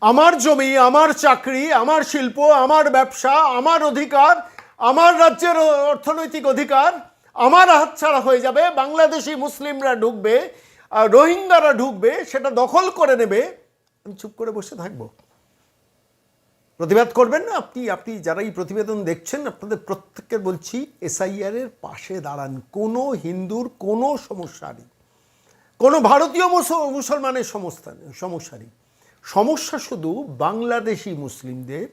আমার জমি, আমার চাকরি, আমার শিল্প, আমার ব্যবসা, আমার অধিকার, আমার রাজ্যের অর্থনৈতিক অধিকার, আমার হাতছাড়া হয়ে যাবে, বাংলাদেশি মুসলিমরা ঢুকবে রোহিঙ্গারা ঢুকবে, সেটা দখল করে নেবে। আমি চুপ করে বসে থাকব। প্রতিবাদ করবেন না? আপনি আপনি যারা এই প্রতিবেদন দেখছেন, আপনাদের প্রত্যেককে বলছি, এসআইআর এর পাশে দাঁড়ান। কোনো হিন্দুর কোনো সমস্যা নেই। কোনো ভারতীয় মুসলমানের সমস্যা নেই সমস্যা নেই। সমস্যা শুধু বাংলাদেশি মুসলিমদের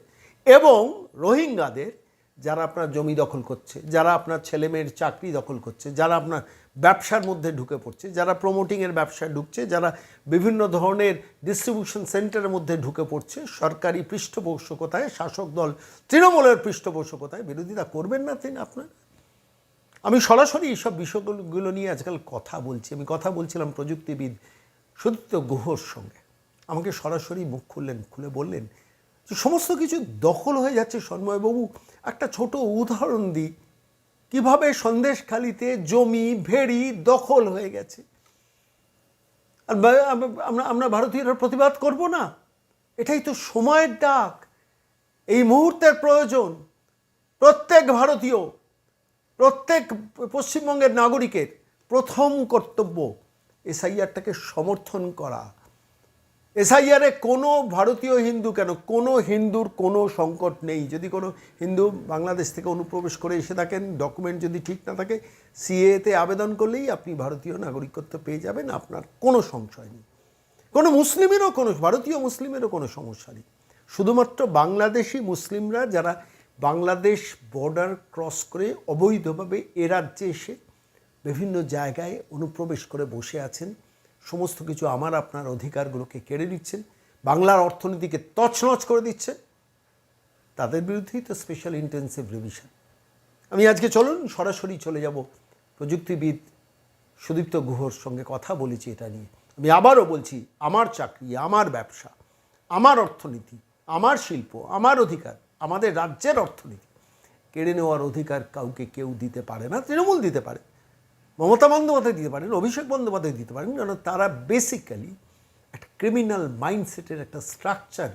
এবং রোহিঙ্গাদের, যারা আপনার জমি দখল করছে, যারা আপনার ছেলেমেয়ের চাকরি দখল করছে, যারা আপনার ব্যবসার মধ্যে ঢুকে পড়ছে, যারা প্রমোটিংয়ের ব্যবসায় ঢুকছে, যারা বিভিন্ন ধরনের ডিস্ট্রিবিউশন সেন্টারের মধ্যে ঢুকে পড়ছে, সরকারি পৃষ্ঠপোষকতায়, শাসক দল তৃণমূলের পৃষ্ঠপোষকতায় বিরোধিতা করবেন না তিনি আপনার? আমি সরাসরি এইসব বিষয়গুলো নিয়ে আজকাল কথা বলছি। আমি কথা বলছিলাম প্রযুক্তিবিদ সত্য গুহর সঙ্গে। আমাকে সরাসরি মুখ খুললেন খুলে বললেন যে সমস্ত কিছু দখল হয়ে যাচ্ছে সন্ময়বাবু। একটা ছোট উদাহরণ দিই। কীভাবে সন্দেশখালিতে জমি, ভেড়ি দখল হয়ে গেছে? আর আমরা- আমরা ভারতীয়রা প্রতিবাদ করব না? এটাই তো সময়ের ডাক। এই মুহূর্তের প্রয়োজন। প্রত্যেক ভারতীয়, প্রত্যেক পশ্চিমবঙ্গের নাগরিকের প্রথম কর্তব্য এসআইআরটাকে সমর্থন করা। এসআইআরে কোনো ভারতীয় হিন্দু কেন? কোনো হিন্দুর কোনো সংকট নেই। যদি কোনো হিন্দু বাংলাদেশ থেকে অনুপ্রবেশ করে এসে থাকেন ডকুমেন্ট যদি ঠিক না থাকে সিএতে আবেদন করলেই আপনি ভারতীয় নাগরিকত্ব পেয়ে যাবেন, আপনার কোনো সংশয় নেই। কোনো মুসলিমেরও কোনো, ভারতীয় মুসলিমেরও কোনো সমস্যা নেই। শুধুমাত্র বাংলাদেশি মুসলিমরা যারা বাংলাদেশ বর্ডার ক্রস করে অবৈধভাবে এ রাজ্যে এসে বিভিন্ন জায়গায় অনুপ্রবেশ করে বসে আছেন সমস্ত কিছু আমার, আপনার অধিকারগুলোকে কেড়ে নিচ্ছেন, বাংলার অর্থনীতিকে তছনছ করে দিচ্ছে তাদের বিরুদ্ধেই তো স্পেশাল ইন্টেন্সিভ রিভিশন আমি আজকে চলুন, সরাসরি চলে যাব প্রযুক্তিবিদ সুদীপ্ত গুহর সঙ্গে কথা বলেছি এটা নিয়ে। আমি আবারও বলছি, আমার চাকরি, আমার ব্যবসা, আমার অর্থনীতি, আমার শিল্প, আমার অধিকার, আমাদের রাজ্যের অর্থনীতি, কেড়ে নেওয়ার অধিকার কাউকে কেউ দিতে পারে না, তৃণমূল দিতে পারে। মমতা বন্দ্যোপাধ্যায় দিতে পারেন অভিষেক বন্দ্যোপাধ্যায় দিতে পারেন কারণ তারা বেসিক্যালি একটা ক্রিমিনাল মাইন্ডসেটের একটা স্ট্রাকচার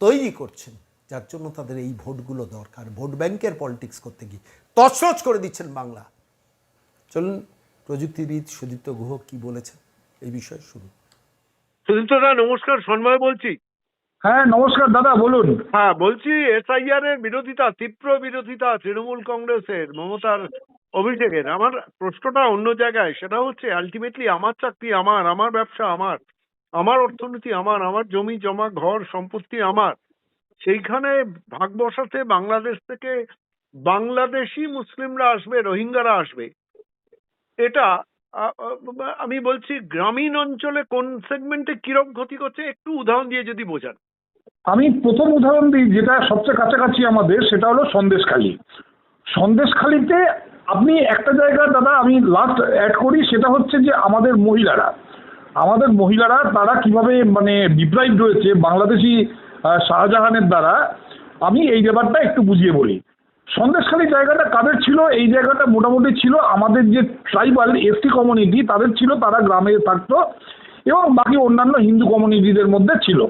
তৈরি করছেন যার জন্য তাদের এই ভোটগুলো দরকার। ভোট ব্যাংকের পলিটিক্স করতে গিয়ে তছনছ করে দিচ্ছেন বাংলা। চলুন প্রযুক্তিবিদ সুদীপ্ত গুহ কি বলেছেন এই বিষয়ে শুরু সুদীপ্ত দা নমস্কার সন্ময় বলছি। হ্যাঁ নমস্কার দাদা বলুন। হ্যাঁ বলছি এসআইআর এর বিরোধিতা তীব্র বিরোধিতা তৃণমূল কংগ্রেসের মমতার অভিষেকের। আমার প্রশ্নটা অন্য জায়গায়, সেটা হচ্ছে আলটিমেটলি আমার চাকরি আমার আমার ব্যবসা আমার আমার অর্থনীতি আমার আমার জমি, জমা, ঘর, সম্পত্তি আমার। সেইখানে ভাগ বসাতে বাংলাদেশ থেকে বাংলাদেশি মুসলিমরা আসবে, রোহিঙ্গারা আসবে। এটা আমি বলছি গ্রামীণ অঞ্চলে কোন সেগমেন্টে কিরম ক্ষতি করছে, একটু উদাহরণ দিয়ে যদি বোঝান। আমি প্রথম উদাহরণ দিই, যেটা সবচেয়ে কাছাকাছি আমাদের, সেটা হলো সন্দেশখালী। সন্দেশখালিতে আপনি একটা জায়গা, দাদা, আমি লাস্ট অ্যাড করি, সেটা হচ্ছে যে আমাদের মহিলারা। আমাদের মহিলারা, তারা কীভাবে মানে ডিপ্রাইভ রয়েছে বাংলাদেশি শাহজাহানের দ্বারা, আমি এই ব্যাপারটা একটু বুঝিয়ে বলি। সন্দেশখালী জায়গাটা কাদের ছিল? এই জায়গাটা মোটামুটি ছিল আমাদের যে ট্রাইবাল এসটি কমিউনিটি তাদের ছিল, তারা গ্রামে থাকতো এবং বাকি অন্যান্য হিন্দু কমিউনিটিদের মধ্যে ছিল।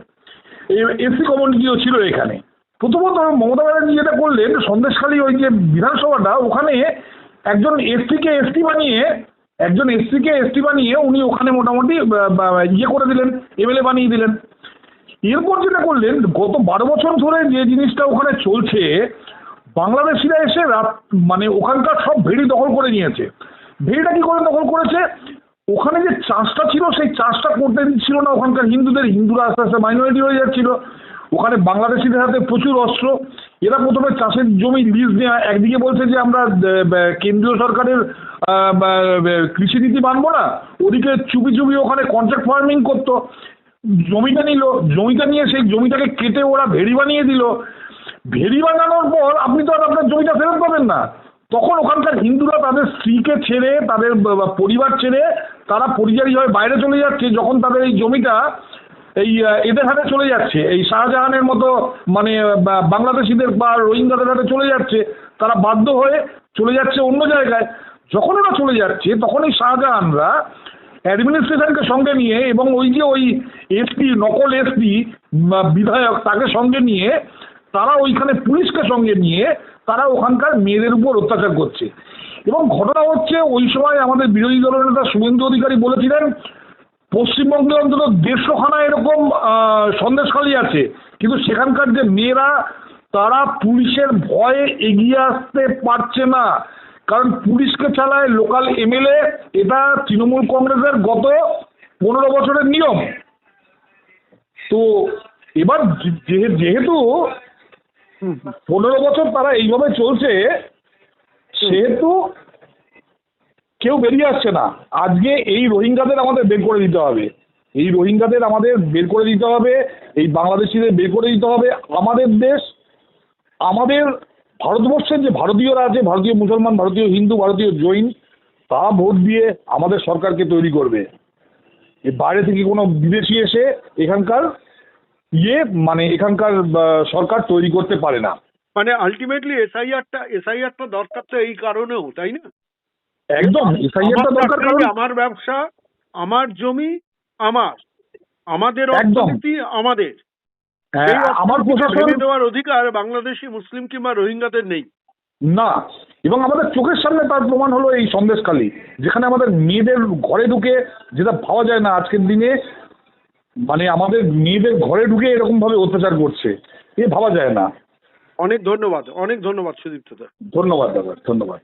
এসসি কমিউনিটিও ছিল এখানে। প্রথমত মমতা ব্যানার্জি যেটা করলেন, সন্দেশখালী ওই যে বিধানসভাটা, ওখানে একজন এসটিকে এসটি বানিয়ে, একজন এসটিকে এসটি বানিয়ে উনি ওখানে মোটামুটি ইয়ে করে দিলেন এমএলএ বানিয়ে দিলেন। এরপর যেটা করলেন, গত বারো বছর ধরে যে জিনিসটা ওখানে চলছে, বাংলাদেশিরা এসে রাত মানে ওখানকার সব ভেড়ি দখল করে নিয়েছে। ভেড়িটা কি করে দখল করেছে? ওখানে যে চাষটা ছিল, সেই চাষটা করতে দিচ্ছিল না ওখানকার হিন্দুদের। হিন্দুরা আস্তে আস্তে মাইনরিটি হয়ে যাচ্ছিল। ওখানে বাংলাদেশিদের হাতে প্রচুর অস্ত্র। এরা প্রথমে চাষের জমি লিজ নেওয়া একদিকে বলছে যে আমরা কেন্দ্রীয় সরকারের কৃষি নীতি মানবো না, ওদিকে চুপি চুপি ওখানে কন্ট্রাক্ট ফার্মিং করতো, জমিটা নিল, জমিটা নিয়ে সেই জমিটাকে কেটে ওরা ভেড়ি বানিয়ে দিল। ভেড়ি বানানোর পর আপনি তো আর আপনার জমিটা ফেরত পাবেন না। তখন ওখানকার হিন্দুরা তাদের স্ত্রীকে ছেড়ে, তাদের পরিবার ছেড়ে তারা পরিযায়ী হয়ে বাইরে চলে যাচ্ছে, যখন তাদের এই জমিটা এই এদের হাতে চলে যাচ্ছে। এই শাহজাহানের মতো মানে বাংলাদেশিদের বা রোহিঙ্গাদের হাতে চলে যাচ্ছে। তারা বাধ্য হয়ে চলে যাচ্ছে অন্য জায়গায়। যখন ওরা চলে যাচ্ছে তখন এই শাহজাহানরা অ্যাডমিনিস্ট্রেশনকে সঙ্গে নিয়ে এবং ওই যে ওই এসপি, নকল এসপি বিধায়ক, তাকে সঙ্গে নিয়ে তারা ওইখানে পুলিশকে সঙ্গে নিয়ে তারা ওখানকার মেয়েদের উপর অত্যাচার করছে। এবং ঘটনা হচ্ছে, ওই সময় আমাদের বিরোধী দলনেতা শুভেন্দু অধিকারী বলেছিলেন পশ্চিমবঙ্গে অন্তত দেড়শোখানা এরকম সন্দেশখালী আছে। কিন্তু সেখানকার যে মেয়েরা তারা পুলিশের ভয়ে এগিয়ে আসতে পারছে না। কারণ পুলিশকে চালায় লোকাল এমএলএ এটা তৃণমূল কংগ্রেসের গত পনেরো বছরের নিয়ম। তো এবার যেহেতু পনেরো বছর তারা এইভাবে চলছে সেহেতু কেউ বেরিয়ে আসছে না। আজকে এই রোহিঙ্গাদের আমাদের বের করে দিতে হবে। এই রোহিঙ্গাদের আমাদের বের করে দিতে হবে। এই বাংলাদেশিদের বের করে দিতে হবে। আমাদের দেশ, আমাদের ভারতবর্ষের যে ভারতীয়রা আছে, ভারতীয় মুসলমান, ভারতীয় হিন্দু, ভারতীয় জৈন তারা ভোট দিয়ে আমাদের সরকারকে তৈরি করবে। বাইরে থেকে কোনো বিদেশি এসে এখানকার ইয়ে মানে এখানকার সরকার তৈরি করতে পারে না। মানে আলটিমেটলি এসআইআরটা এসআইআরটা দরকার তো এই কারণেও, তাই না? একদম দরকার কারণ আমার ব্যবসা আমার জমি আমার। আমাদের। অর্থনীতি আমাদের। হ্যাঁ, আমার প্রশাসন দেওয়ার অধিকার বাংলাদেশি মুসলিম কিংবা রোহিঙ্গাদের নেই। না এবং আমাদের চোখের সামনে তার প্রমাণ হলো এই সন্দেশখালী যেখানে আমাদের মেয়েদের ঘরে ঢুকে যেটা ভাবা যায় না আজকের দিনে মানে আমাদের মেয়েদের ঘরে ঢুকে এরকম ভাবে অত্যাচার করছে এ ভাবা যায় না। অনেক ধন্যবাদ অনেক ধন্যবাদ সুদীপ্ত ধন্যবাদ দাদা ধন্যবাদ।